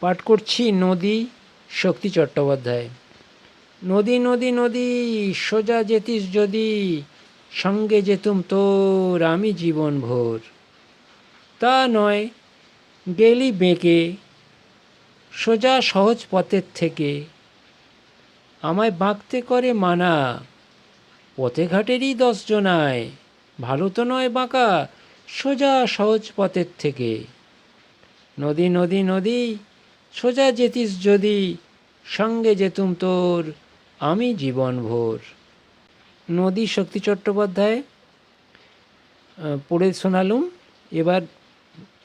পাঠ করছি নদী শক্তি চট্টোপাধ্যায়। নদী নদী নদী, সোজা যেতিস যদি, সঙ্গে যেতুম তোর আমি জীবন ভোর তা নয়, গেলি বেঁকে, সোজা সহজ পথের থেকে। আমায় বাঁকতে করে মানা, পথে ঘাটেরই দশজনায় ভালো তো নয় বাঁকা, সোজা সহজ পথের থেকে। নদী নদী নদী সোজা যেতিস যদি, সঙ্গে যেতুম তোর, আমি জীবন ভোর। নদী শক্তি চট্টোপাধ্যায় পড়ে শোনালুম, এবার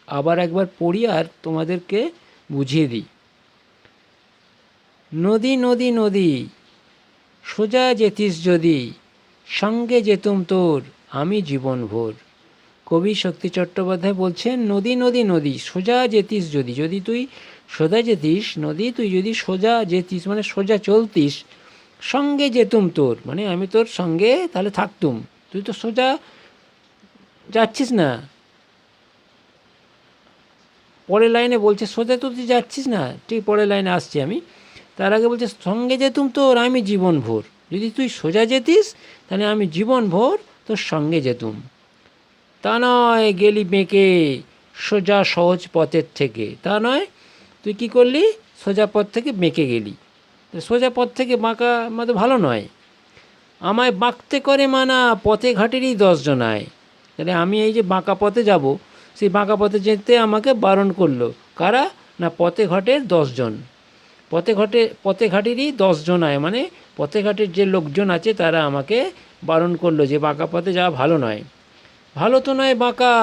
আবার একবার পড়ি আর তোমাদেরকে বুঝিয়ে দিই। নদী নদী নদী, সোজা যেতিস যদি, সঙ্গে যেতুম তোর, আমি জীবন ভোর। কবি শক্তি চট্টোপাধ্যায় বলছেন, নদী নদী নদী, সোজা যেতিস যদি যদি তুই সোজা যেতিস, নদী তুই যদি সোজা যেতিস মানে সোজা চলতিস, সঙ্গে যেতুম তোর মানে আমি তোর সঙ্গে তাহলে থাকতুম। তুই তো সোজা যাচ্ছিস না। পরের লাইনে বলছে, সোজা তো তুই যাচ্ছিস না, ঠিক পরের লাইনে আসছি আমি। তার আগে বলছে, সঙ্গে যেতুম তোর, আমি জীবন ভোর যদি তুই সোজা যেতিস, তাহলে আমি জীবন ভোর তোর সঙ্গে যেতুম। তা নয় গেলি বেঁকে সোজা সহজ পথের থেকে। তা নয় তুই কি করলি? সোজা পথ থেকে বেঁকে গেলি। সোজা পথ থেকে বাঁকা মানে ভালো নয়। আমায় বাঁকতে করে মানা, পথে ঘাটেরই দশজনায় তাহলে আমি এই যে বাঁকা পথে যাব, সেই বাঁকা পথে যেতে আমাকে বারণ করল। কারা? না, পথে ঘাটের দশজন। পথে ঘাটে, পথে ঘাটেরই দশজনায় মানে পথে ঘাটের যে লোকজন আছে, তারা আমাকে বারণ করল যে বাঁকা পথে যাওয়া ভালো নয়। ভালো তো নয় বাঁকা,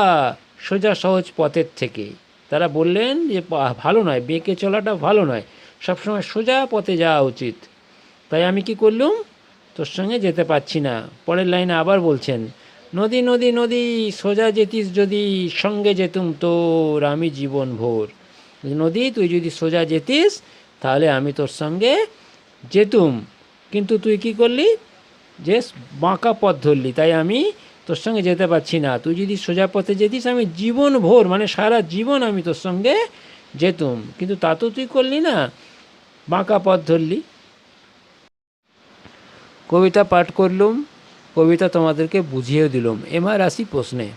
সোজা সহজ পথের থেকে। তারা বললেন যে ভালো নয়, বেঁকে চলাটা ভালো নয়, সবসময় সোজা পথে যাওয়া উচিত। তাই আমি কি করলুম? তোর সঙ্গে যেতে পারছি না। পরের লাইনে আবার বলছেন, নদী নদী নদী, সোজা যেতিস যদি সঙ্গে যেতুম তোর, আমি জীবন ভোর। নদী, তুই যদি সোজা যেতিস, তাহলে আমি তোর সঙ্গে যেতুম। কিন্তু তুই কি করলি? যে বাঁকা পথ ধরলি, তাই আমি তোর সঙ্গে যেতে পারছি না। তুই যদি সোজা পথে যেতিস, আমি জীবন ভোর মানে সারা জীবন আমি তোর সঙ্গে যেতুম। কিন্তু তা তো তুই করলি না। বাঁকা পথ ধরলি। কবিতা পাঠ করলুম, কবিতা তোমাদেরকে বুঝিয়ে দিলাম। এবার আসি প্রশ্নে।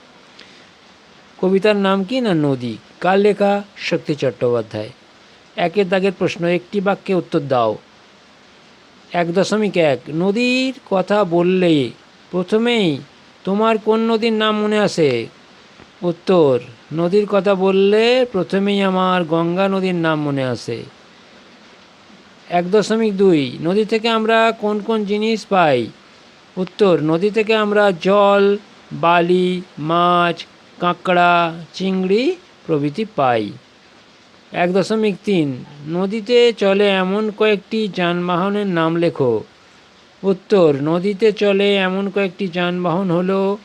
কবিতার নাম কি না নদী? কার লেখা? শক্তি চট্টোপাধ্যায়। একের দাগের প্রশ্ন, একটি বাক্যে উত্তর দাও। এক দশমিক এক। নদীর কথা বললে প্রথমেই তোমার কোন নদীর নাম মনে আসে উত্তর, নদীর কথা বললে প্রথমেই আমার গঙ্গা নদীর নাম মনে আসে এক দশমিক দুই, নদী থেকে আমরা কোন কোন জিনিস পাই? উত্তর, নদী থেকে আমরা জল, বালি, মাছ, কাঁকড়া, চিংড়ি প্রভৃতি পাই। এক দশমিক তিন, নদীতে চলে এমন কয়েকটি যানবাহনের নাম লেখো। উত্তর, নদীতে চলে এমন কয়েকটি যানবাহন হল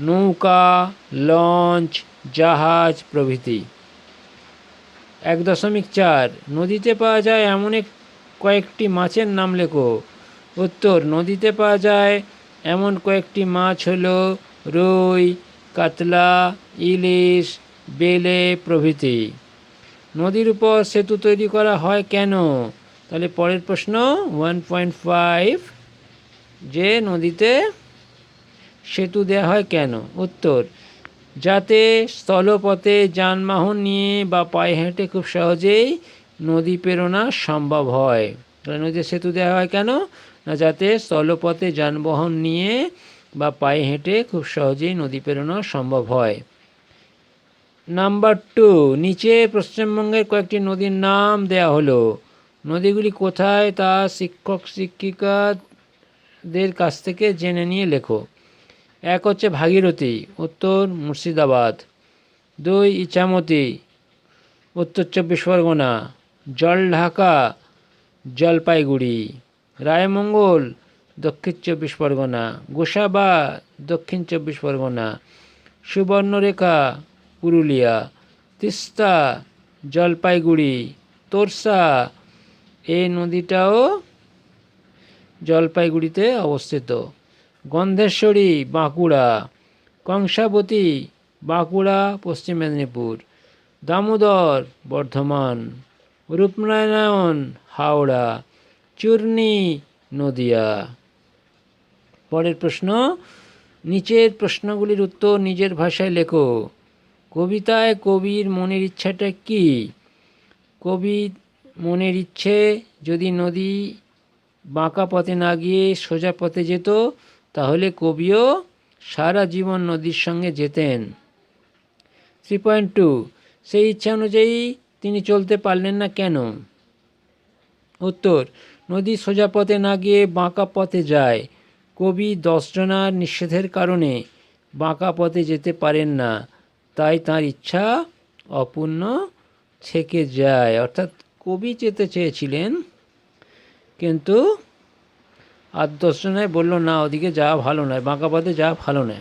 নৌকা, লঞ্চ, জাহাজ প্রভৃতি। এক দশমিক চার, নদীতে পাওয়া যায় এমন এক কয়েকটি মাছের নাম লেখো। উত্তর, নদীতে পাওয়া যায় এমন কয়েকটি মাছ হল রুই, কাতলা, ইলিশ, বেলে প্রভৃতি। নদীর উপর সেতু তৈরি করা হয় কেন? তাহলে পরের প্রশ্ন ওয়ান পয়েন্ট ফাইভ যে নদীতে সেতু দেওয়া হয় কেন? উত্তর, যাতে স্থলপথে যানবাহন নিয়ে বা পায়ে হেঁটে খুব সহজেই নদী পেরোনা সম্ভব হয়। নদীতে সেতু দেওয়া হয় কেন? না, যাতে স্থলপথে যানবাহন নিয়ে বা পায়ে হেঁটে খুব সহজেই নদী পেরোনো সম্ভব হয়। নাম্বার টু, নিচে পশ্চিমবঙ্গের কয়েকটি নদীর নাম দেয়া হলো। নদীগুলি কোথায়? তা শিক্ষক শিক্ষিকাদের কাছ থেকে জেনে নিয়ে লেখো। এক হচ্ছে ভাগীরথী, উত্তর মুর্শিদাবাদ। দুই ইছামতি, উত্তর চব্বিশ পরগনা। জল ঢাকা, জলপাইগুড়ি। রায়মঙ্গল, দক্ষিণ চব্বিশ পরগনা। গোসাবা, দক্ষিণ চব্বিশ পরগনা। সুবর্ণরেখা, পুরুলিয়া। তিস্তা, জলপাইগুড়ি। তোরসা, এই নদীটাও জলপাইগুড়িতে অবস্থিত। গন্ধেশ্বরী, বাঁকুড়া। কংসাবতী, বাঁকুড়া, পশ্চিম মেদিনীপুর। দামোদর, বর্ধমান। রূপনারায়ণ, হাওড়া। চূর্ণী, নদিয়া। পরের প্রশ্ন, নিচের প্রশ্নগুলির উত্তর নিজের ভাষায় লেখো। কবিতায় কবির মনের ইচ্ছাটা কি? কবি মনের ইচ্ছে যদি নদী বাঁকা পথে না গিয়ে সোজা পথে যেত, তাহলে কবিও সারা জীবন নদীর সঙ্গে যেতেন। থ্রি পয়েন্ট টু সেই ইচ্ছা অনুযায়ী তিনি চলতে পারলেন না কেন? উত্তর, নদী সোজা পথে না গিয়ে বাঁকা পথে যায়। কবি দশজনার নিষেধের কারণে বাঁকা পথে যেতে পারেন না, তাই তার ইচ্ছা অপূর্ণ থেকে যায়। অর্থাৎ কবি যেতে চেয়েছিলেন কিন্তু আর দশজনায় বলল, না, ওদিকে যাওয়া ভালো নয়, বাঁকা পথে যাওয়া ভালো নয়।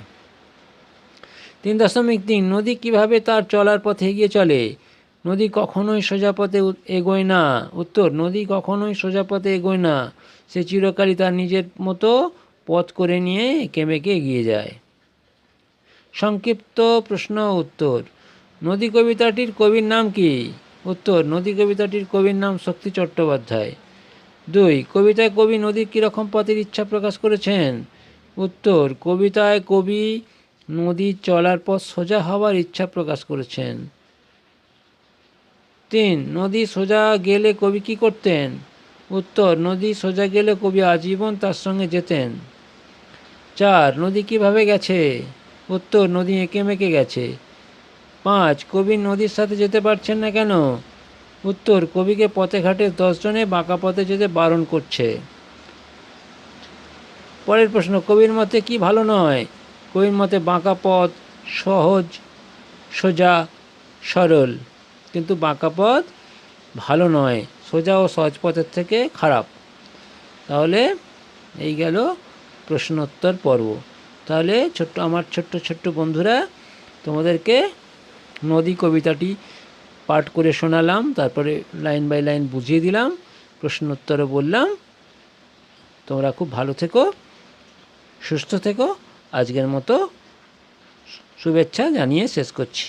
তিন দশমিক তিন, নদী কীভাবে তার চলার পথে এগিয়ে চলে? নদী কখনোই সোজা পথে এগোয় না। উত্তর, নদী কখনোই সোজা পথে এগোয় না। সে চিরকালই তার নিজের মতো পথ করে নিয়ে এঁকে বেঁকে এগিয়ে যায়। সংক্ষিপ্ত প্রশ্ন, উত্তর, নদী কবিতাটির কবির নাম কি? উত্তর, নদী কবিতাটির কবির নাম শক্তি চট্টোপাধ্যায়। দুই, কবিতায় কবি নদীর কীরকম পথের ইচ্ছা প্রকাশ করেছেন? উত্তর, কবিতায় কবি নদী চলার পথ সোজা হওয়ার ইচ্ছা প্রকাশ করেছেন। তিন, নদী সোজা গেলে কবি কি করতেন? উত্তর, নদী সোজা গেলে কবি আজীবন তার সঙ্গে যেতেন। চার, নদী কীভাবে গেছে? উত্তর, নদী এঁকে মেঁকে গেছে। পাঁচ, কবি নদীর সাথে যেতে পারছেন না কেন? উত্তর, কবিকে পথে ঘাটে দশজনে বাঁকা পথে যেতে বারণ করছে। পরের প্রশ্ন, কবির মতে কি ভালো নয়? কবির মতে বাঁকা পথ সহজ, সোজা, সরল। কিন্তু বাঁকা পথ ভালো নয়, সোজা ও সহজ পথের থেকে খারাপ। তাহলে এই গেল প্রশ্নোত্তর পর্ব। তাহলে ছোট্ট, আমার ছোট্ট ছোট্ট বন্ধুরা, তোমাদেরকে নদী কবিতাটি পাঠ করে শোনালাম, তারপরে লাইন বাই লাইন বুঝিয়ে দিলাম প্রশ্ন উত্তরও বললাম। তোমরা খুব ভালো থেকো, সুস্থ থেকো। আজকের মতো শুভেচ্ছা জানিয়ে শেষ করছি।